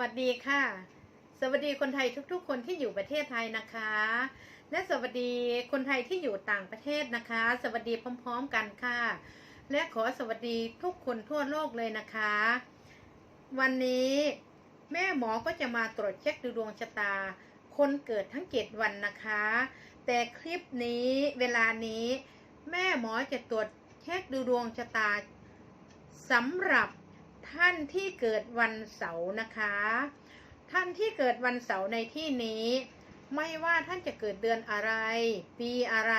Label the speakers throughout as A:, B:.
A: วัสดีค่ะ สวัสดีคนไทยทุกๆ คนที่อยู่ประเทศไทยนะคะ และสวัสดีคนไทยที่อยู่ต่างประเทศนะคะ สวัสดีพร้อมๆกันค่ะ และขอสวัสดีทุกคนทั่วโลกเลยนะคะ วันนี้แม่หมอก็จะมาตรวจเช็คดูดวงชะตา คนเกิดทั้งเจ็ดวันนะคะ แต่คลิปนี้เวลานี้ แม่หมอจะตรวจเช็คดูดวงชะตาสำหรับ ท่านที่เกิดวันเสาร์นะคะ ท่านที่เกิดวันเสาร์ในที่นี้ ไม่ว่าท่านจะเกิดเดือนอะไร ปีอะไร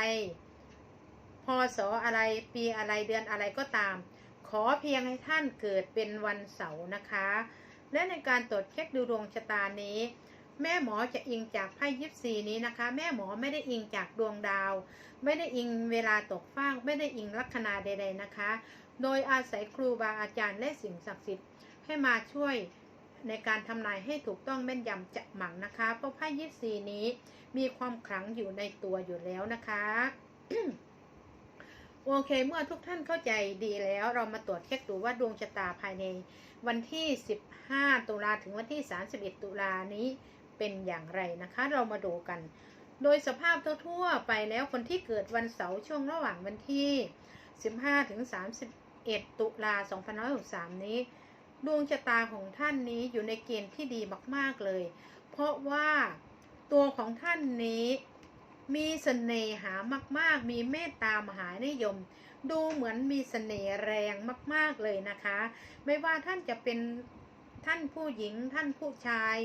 A: พศอะไรปีอะไรเดือนอะไรก็ตาม ขอเพียงให้ท่านเกิดเป็นวันเสาร์นะคะ และในการตรวจเช็คดูดวงชะตานี้ แม่หมอจะอิงจากไพ่ยิปซีนี้นะคะ แม่หมอไม่ได้อิงจากดวงดาว ไม่ได้อิงเวลาตกฟากไม่ได้อิงลัคนาใดๆนะคะ โดยอาศัยครูบาอาจารย์และสิ่งศักดิ์สิทธิ์ให้มาช่วยในการทำนายให้ถูกต้องแม่นยำจะหมังนะคะ เพราะไพ่ยิปซีนี้มีความขลังอยู่ในตัวอยู่แล้วนะคะโอเค เมื่อทุกท่านเข้าใจดีแล้วเรามาตรวจเช็คดูว่าดวงชะตาภายในวันที่ 15 ตุลาถึงวันที่ 31 ตุลานี้เป็นอย่างไรนะคะ เรามาดูกัน โดยสภาพทั่วๆไปแล้วคนที่เกิดวันเสาร์ช่วงระหว่างวันที่ 15 ถึง 31ตุลา2563 นี้ ดวงชะตาของท่านนี้อยู่ในเกณฑ์ที่ดีมาก ๆ เลย เพราะว่าตัวของท่านนี้มีเสน่หามาก ๆ มีเมตตามหานิยม ดูเหมือนมีเสน่ห์แรงมาก ๆ เลยนะคะ ไม่ว่าท่านจะเป็นท่านผู้หญิงท่านผู้ชาย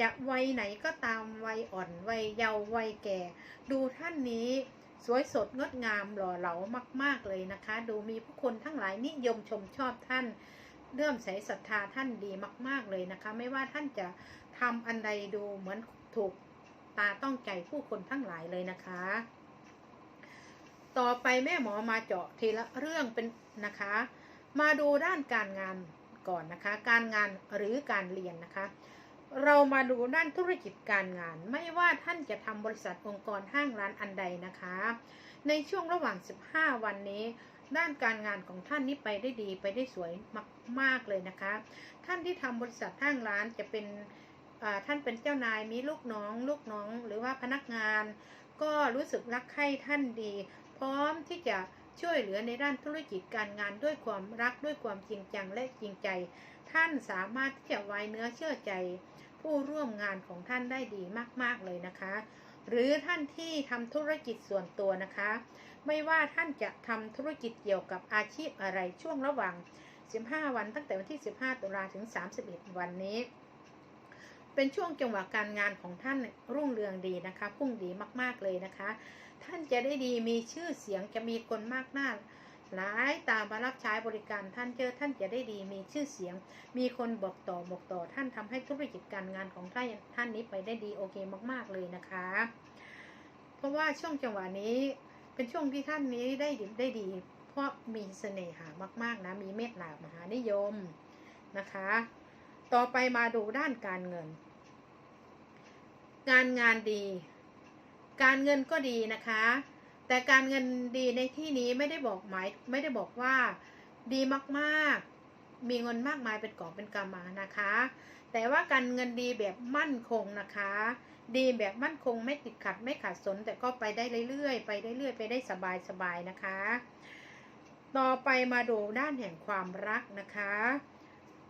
A: จะวัยไหนก็ตามวัยอ่อนวัยเยาว์วัยแก่ ดูท่านนี้ สวยสดงดงามหล่อเหลามาก ๆเลยนะคะ ดูมีผู้คนทั้งหลายนิยมชมชอบท่านเลื่อมใสศรัทธาท่านดีมาก ๆเลยนะคะ ไม่ว่าท่านจะทำอันใดดูเหมือนถูกตาต้องใจผู้คนทั้งหลายเลยนะคะ ต่อไปแม่หมอมาเจาะทีละเรื่องเป็นนะคะ มาดูด้านการงานก่อนนะคะ การงานหรือการเรียนนะคะ เรามาดูด้านธุรกิจการงาน ไม่ว่าท่านจะทำบริษัทองค์กรห้างร้านอันใดนะคะ ในช่วงระหว่าง 15 วันนี้ ด้านการงานของท่านนี้ไปได้ดีไปได้สวยมาก ๆ เลยนะคะ ท่านที่ทำบริษัทห้างร้านจะเป็นท่านเป็นเจ้านายมีลูกน้อง ลูกน้อง หรือว่าพนักงาน ก็รู้สึกรักใคร่ท่านดี พร้อมที่จะช่วยเหลือในด้านธุรกิจการงานด้วยความรักด้วยความจริงจังและจริงใจ ท่านสามารถที่จะไว้เนื้อเชื่อใจผู้ร่วมงานของท่านได้ดีมาก ๆ เลยนะคะ หรือท่านที่ทำธุรกิจส่วนตัวนะคะ ไม่ว่าท่านจะทำธุรกิจเกี่ยวกับอาชีพอะไรช่วงระหว่าง 15 วันตั้งแต่วันที่ 15 ตุลาถึง 31 วันนี้ เป็นช่วงจังหวะการงานของท่านรุ่งเรืองดีนะคะ พุ่งดีมากๆเลยนะคะ ท่านจะได้ดีมีชื่อเสียงจะมีคนมากหน้า หลายตามมารับใช้บริการท่านเจอท่านจะได้ดีมีชื่อเสียง มีคนบอกต่อบอกต่อท่านทำให้ธุรกิจการงานของท่านท่านนี้ไปได้ดีโอเคมาก ๆเลยนะคะ เพราะว่าช่วงจังหวะนี้เป็นช่วงที่ท่านนี้ได้ดีได้ดี เพราะมีเสน่หามาก ๆนะมีเมตตามหานิยมนะคะ ต่อไปมาดูด้านการเงิน การงานดี การเงินก็ดีนะคะ แต่การเงินดีในที่นี้ไม่ได้บอกหมายไม่ได้บอกว่าดีมากๆ มีเงินมากมายเป็นกอบเป็นกำมานะคะ แต่ว่าการเงินดีแบบมั่นคงนะคะ ดีแบบมั่นคงไม่ติดขัดไม่ขาดสน แต่ก็ไปได้เรื่อยๆ ไปได้เรื่อยไปได้สบายๆนะคะ ต่อไปมาดูด้านแห่งความรักนะคะ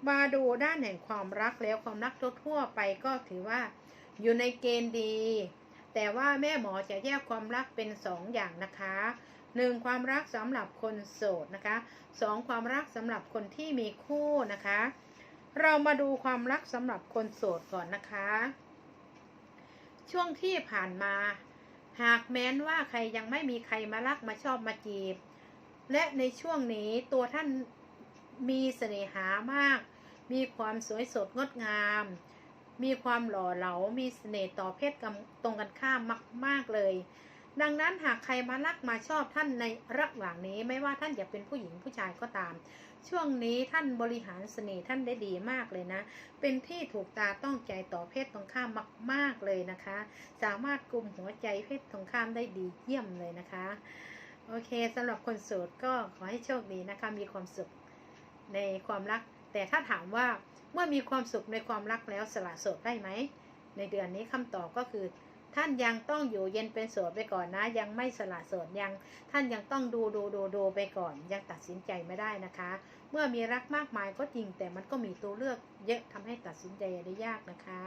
A: มาดูด้านแห่งความรักแล้วความรักทั่วๆไปก็ถือว่าอยู่ในเกณฑ์ดี แต่ว่าแม่หมอจะแยกความรักเป็นสองอย่างนะคะหนึ่งความรักสำหรับคนโสดนะคะสองความรักสำหรับคนที่มีคู่นะคะ เรามาดูความรักสำหรับคนโสดก่อนนะคะ ช่วงที่ผ่านมา หากแม้นว่าใครยังไม่มีใครมารักมาชอบมาจีบ และในช่วงนี้ตัวท่านมีเสน่หามาก มีความสวยสดงดงาม มีความหล่อเหลา มีเสน่ห์ต่อเพศกตรงกันข้ามมาก ๆ เลย ดังนั้นหากใครมารักมาชอบท่านในระหว่างนี้ ไม่ว่าท่านจะเป็นผู้หญิงผู้ชายก็ตาม ช่วงนี้ท่านบริหารเสน่ห์ท่านได้ดีมากเลยนะ เป็นที่ถูกตาต้องใจต่อเพศตรงข้ามมาก ๆเลยนะคะ สามารถกลุ่มหัวใจเพศตรงข้ามได้ดีเยี่ยมเลยนะคะ โอเคสำหรับคนโสดก็ขอให้โชคดีนะคะ มีความสุขในความรัก แต่ถ้าถามว่าเมื่อมีความสุขในความรักแล้วสละโสดได้ไหม ในเดือนนี้คำตอบก็คือ ท่านยังต้องอยู่เย็นเป็นโสดไปก่อนนะ ยังไม่สละโสดยังท่านยังต้องดูดูดูดูไปก่อน ยังตัดสินใจไม่ได้นะคะ เมื่อมีรักมากมายก็จริง แต่มันก็มีตัวเลือกเยอะทำให้ตัดสินใจได้ยากนะคะ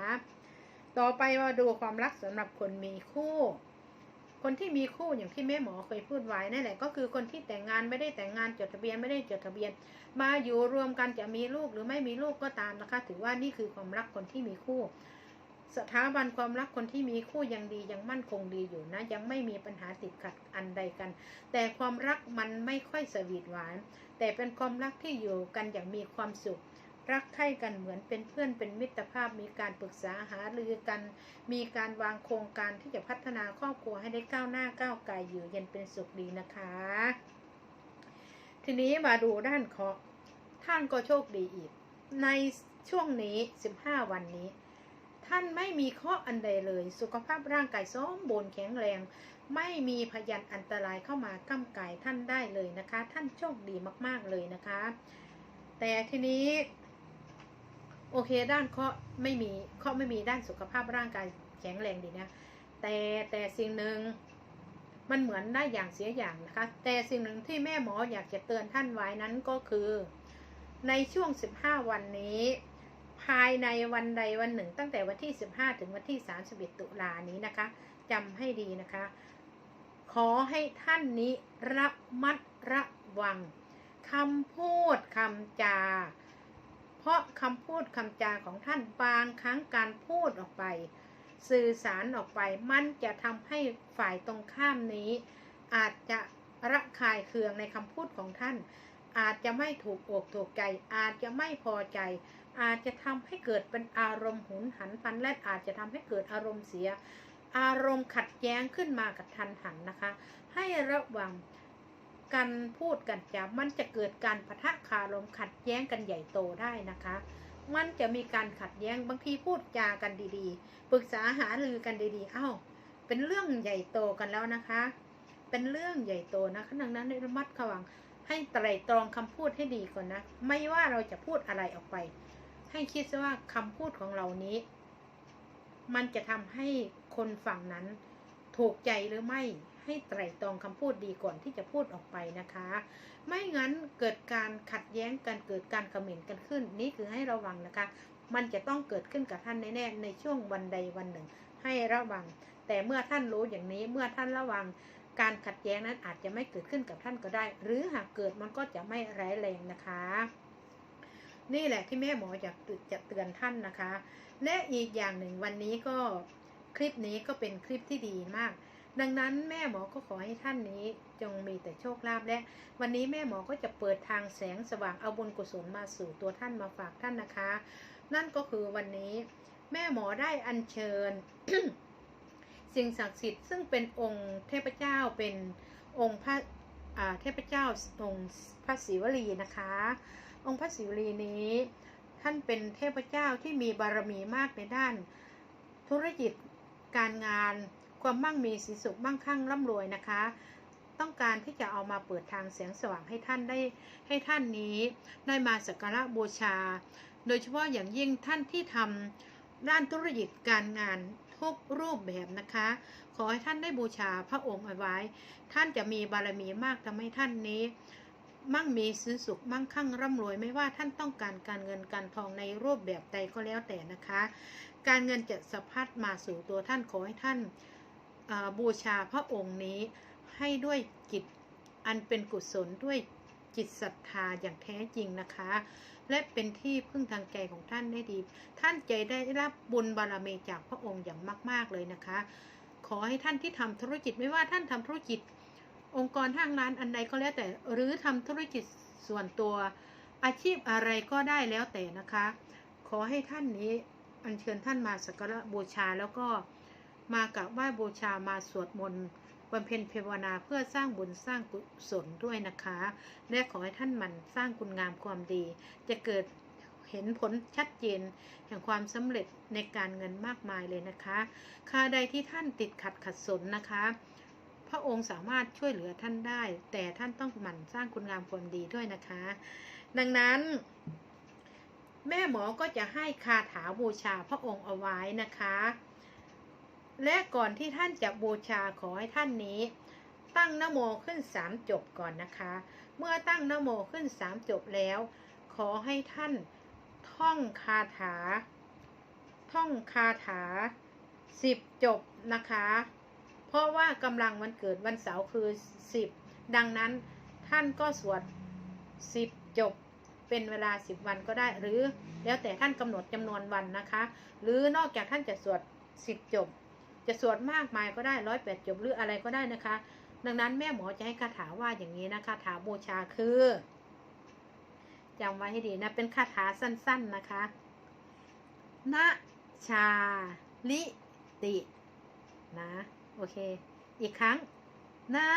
A: ต่อไปมาดูความรักสำหรับคนมีคู่ คนที่มีคู่อย่างที่แม่หมอเคยพูดไว้นั่นแหละก็คือคนที่แต่งงานไม่ได้แต่งงานจดทะเบียนไม่ได้จดทะเบียน มาอยู่รวมกันจะมีลูกหรือไม่มีลูกก็ตามนะคะ ถือว่านี่คือความรักคนที่มีคู่ สถาบันความรักคนที่มีคู่ยังดียังมั่นคงดีอยู่นะ ยังไม่มีปัญหาติดขัดอันใดกัน แต่ความรักมันไม่ค่อยสวีทหวาน แต่เป็นความรักที่อยู่กันอย่างมีความสุข รักใคร่กันเหมือนเป็นเพื่อนเป็นมิตรภาพมีการปรึกษาหารือกัน มีการวางโครงการที่จะพัฒนาครอบครัวให้ได้ก้าวหน้าก้าวไกลอยู่เย็นเป็นสุขดีนะคะ ทีนี้มาดูด้านเคราะห์ท่านก็โชคดีอีก ในช่วงนี้ 15 วันนี้ ท่านไม่มีข้ออันใดเลย สุขภาพร่างกายสมบูรณ์แข็งแรง ไม่มีพยันอันตรายเข้ามาก้ำกายท่านได้เลยนะคะ ท่านโชคดีมากๆเลยนะคะ แต่ทีนี้ โอเค ด้านเข้อไม่มีเข้อไม่มีด้านสุขภาพร่างกายแข็งแรงดีนะ แต่แต่สิ่งหนึ่งมันเหมือนได้อย่างเสียอย่างนะคะ แต่สิ่งหนึ่งที่แม่หมออยากจะเตือนท่านไว้นั้นก็คือ ในช่วง 15 วันนี้ ภายในวันใดวันหนึ่ง ตั้งแต่วันที่ 15 ถึงวันที่ 31 ตุลานี้นะคะจำให้ดีนะคะ ขอให้ท่านนี้ระมัดระวังคำพูดคำจา เพราะคำพูดคำจาของท่านบางครั้งการพูดออกไป สื่อสารออกไปมันจะทำให้ฝ่ายตรงข้ามนี้ อาจจะระคายเคืองในคำพูดของท่าน อาจจะไม่ถูกอกถูกใจ อาจจะไม่พอใจ อาจจะทำให้เกิดเป็นอารมณ์หุนหันพลันแลดอาจจะทำให้เกิดอารมณ์เสีย อารมณ์ขัดแย้งขึ้นมากับทันหันนะคะ ให้ระวัง การพูดกันจะมันจะเกิดการปะทะคารมขัดแย้งกันใหญ่โตได้นะคะ มันจะมีการขัดแย้งบางทีพูดจากันดีๆ ปรึกษาหารือกันดีๆ เอ้า เป็นเรื่องใหญ่โตกันแล้วนะคะ เป็นเรื่องใหญ่โตนะคะดังนั้นระมัดระวังให้ไตรตรองคำพูดให้ดีก่อนนะ ไม่ว่าเราจะพูดอะไรออกไป ให้คิดซะว่าคำพูดของเรานี้ มันจะทำให้คนฝั่งนั้นถูกใจหรือไม่ ให้ไตรตรองคำพูดดีก่อนที่จะพูดออกไปนะคะ ไม่งั้นเกิดการขัดแย้งกันเกิดการคอมเมนต์กันขึ้น นี่คือให้ระวังนะคะ มันจะต้องเกิดขึ้นกับท่านแน่ๆในช่วงวันใดวันหนึ่ง ให้ระวัง แต่เมื่อท่านรู้อย่างนี้เมื่อท่านระวังการขัดแย้งนั้นอาจจะไม่เกิดขึ้นกับท่านก็ได้ หรือหากเกิดมันก็จะไม่ร้ายแรงนะคะ นี่แหละที่แม่หมออยากจะเตือนท่านนะคะ และอีกอย่างหนึ่งวันนี้ก็คลิปนี้ก็เป็นคลิปที่ดีมาก ดังนั้นแม่หมอก็ขอให้ท่านนี้จงมีแต่โชคลาภและ วันนี้แม่หมอก็จะเปิดทางแสงสว่างเอาบุญกุศลมาสู่ตัวท่านมาฝากท่านนะคะ นั่นก็คือวันนี้แม่หมอได้อัญเชิญ สิ่งศักดิ์สิทธิ์ซึ่งเป็นองค์เทพเจ้าเป็นองค์พระเทพเจ้าองค์พระศิวลีนะคะ องค์พระศิวลีนี้ท่านเป็นเทพเจ้าที่มีบารมีมากในด้านธุรกิจการงาน ความมั่งมีสีสุขมั่งคั่งร่ำรวยนะคะ ต้องการที่จะเอามาเปิดทางแสงสว่างให้ท่านได้ให้ท่านนี้ ได้มาสักการะบูชา โดยเฉพาะอย่างยิ่งท่านที่ทำด้านธุรกิจการงานทุกรูปแบบนะคะ ขอให้ท่านได้บูชาพระองค์เอาไว้ ท่านจะมีบารมีมากทำให้ท่านนี้ มั่งมีสินสุขมั่งคั่งร่ำรวยไม่ว่าท่านต้องการการเงินการทองในรูปแบบใดก็แล้วแต่นะคะ การเงินจะสะพัดมาสู่ตัวท่านขอให้ท่าน บูชาพระองค์นี้ให้ด้วยจิตอันเป็นกุศลด้วยจิตศรัทธาอย่างแท้จริงนะคะ และเป็นที่พึ่งทางใจของท่านได้ดี ท่านใจได้รับบุญบารมีจากพระองค์อย่างมาก ๆเลยนะคะ ขอให้ท่านที่ทำธุรกิจไม่ว่าท่านทำธุรกิจ องค์กรห้างร้านอันใดก็แล้วแต่หรือทำธุรกิจส่วนตัวอาชีพอะไรก็ได้แล้วแต่นะคะ ขอให้ท่านนี้อัญเชิญท่านมาสักการะบูชาแล้วก็ มากับไหว้บูชามาสวดมนต์บำเพ็ญภาวนาเพื่อสร้างบุญสร้างกุศลด้วยนะคะ และขอให้ท่านหมันสร้างคุณงามความดี จะเกิดเห็นผลชัดเจนแห่งความสำเร็จในการเงินมากมายเลยนะคะค่าใดที่ท่านติดขัดขัดสนนะคะ พระองค์สามารถช่วยเหลือท่านได้ แต่ท่านต้องหมั่นสร้างคุณงามความดีด้วยนะคะ ดังนั้น แม่หมอก็จะให้คาถาบูชาพระองค์เอาไว้นะคะ และก่อนที่ท่านจะบูชาขอให้ท่านนี้ ตั้งนโมขึ้นสามจบก่อนนะคะ เมื่อตั้งนโมขึ้นสามจบแล้ว ขอให้ท่านท่องคาถา ท่องคาถาสิบจบนะคะ เพราะว่ากำลังวันเกิดวันเสาร์คือสิบดังนั้นท่านก็สวดสิบจบเป็นเวลาสิบวันก็ได้หรือ แล้วแต่ท่านกำหนดจำนวนวันนะคะ หรือนอกจากท่านจะสวดสิบจบ จะสวดมากมายก็ได้ร้อยแปดจบหรืออะไรก็ได้นะคะ ดังนั้นแม่หมอจะให้คาถาว่าอย่างนี้นะคะคาถาบูชาคือจำไว้ให้ดีนะ เป็นคาถาสั้น ๆนะคะนะชาลิตินะโอเค อีกครั้งนะ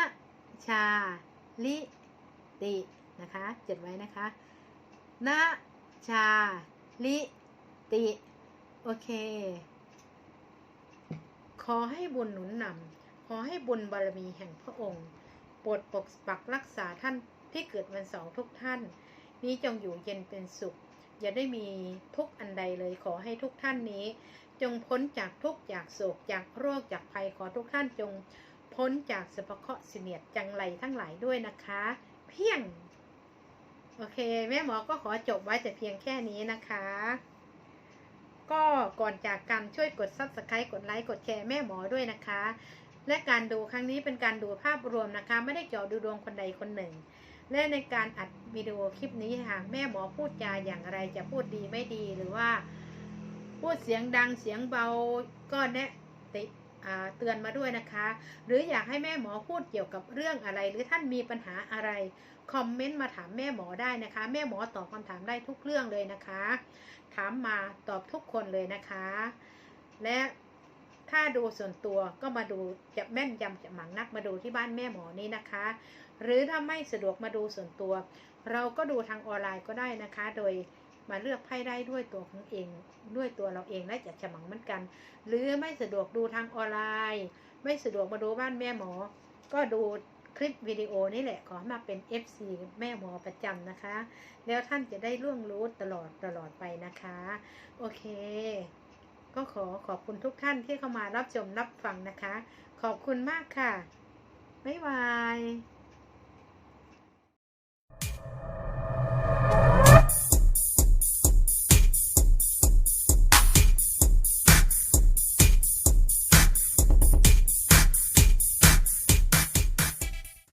A: ชาลิตินะคะจดไว้นะคะนะชาลิติ โอเค ขอให้บุญหนุนนำขอให้บุญบารมีแห่งพระองค์โปรดปกปักรักษาท่านที่เกิดวันเสาร์ทุกท่าน นี้จงอยู่เย็นเป็นสุข อย่าได้มีทุกข์อันใดเลยขอให้ทุกท่านนี้ จงพ้นจากทุกข์จากโศกจากโรคจากภัยขอทุกท่านจง พ้นจากสภเคราะห์เสนียดจังไรทั้งหลายด้วยนะคะ เพียง โอเค แม่หมอก็ขอจบไว้แต่เพียงแค่นี้นะคะ ก็ก่อนจากกันช่วยกด subscribe กดไลค์กดแชร์แม่หมอด้วยนะคะ และการดูครั้งนี้เป็นการดูภาพรวมนะคะ ไม่ได้เจาะดูดวงคนใดคนหนึ่ง และในการอัดวิดีโอคลิปนี้หากแม่หมอพูดจาอย่างไรจะพูดดีไม่ดีหรือว่า พูดเสียงดังเสียงเบาก็แนะติเตือนมาด้วยนะคะ หรืออยากให้แม่หมอพูดเกี่ยวกับเรื่องอะไร หรือท่านมีปัญหาอะไร คอมเมนต์มาถามแม่หมอได้นะคะ แม่หมอตอบคำถามได้ทุกเรื่องเลยนะคะ ถามมาตอบทุกคนเลยนะคะ และถ้าดูส่วนตัวก็มาดูจะแม่นยำจะหมังนักมาดูที่บ้านแม่หมอนี้นะคะ หรือถ้าไม่สะดวกมาดูส่วนตัว เราก็ดูทางออนไลน์ก็ได้นะคะ โดยมาเลือกไพ่ได้ด้วยตัวของเอง ด้วยตัวเราเองและจะฉมังเหมือนกัน หรือไม่สะดวกดูทางออนไลน์ ไม่สะดวกมาดูบ้านแม่หมอ ก็ดู คลิปวิดีโอนี่แหละขอมาเป็น FC แม่หมอประจำนะคะ แล้วท่านจะได้ร่วงรู้ตลอดตลอดไปนะคะ โอเค ก็ขอขอบคุณทุกท่านที่เข้ามารับชมรับฟังนะคะ ขอบคุณมากค่ะ บ๊ายบาย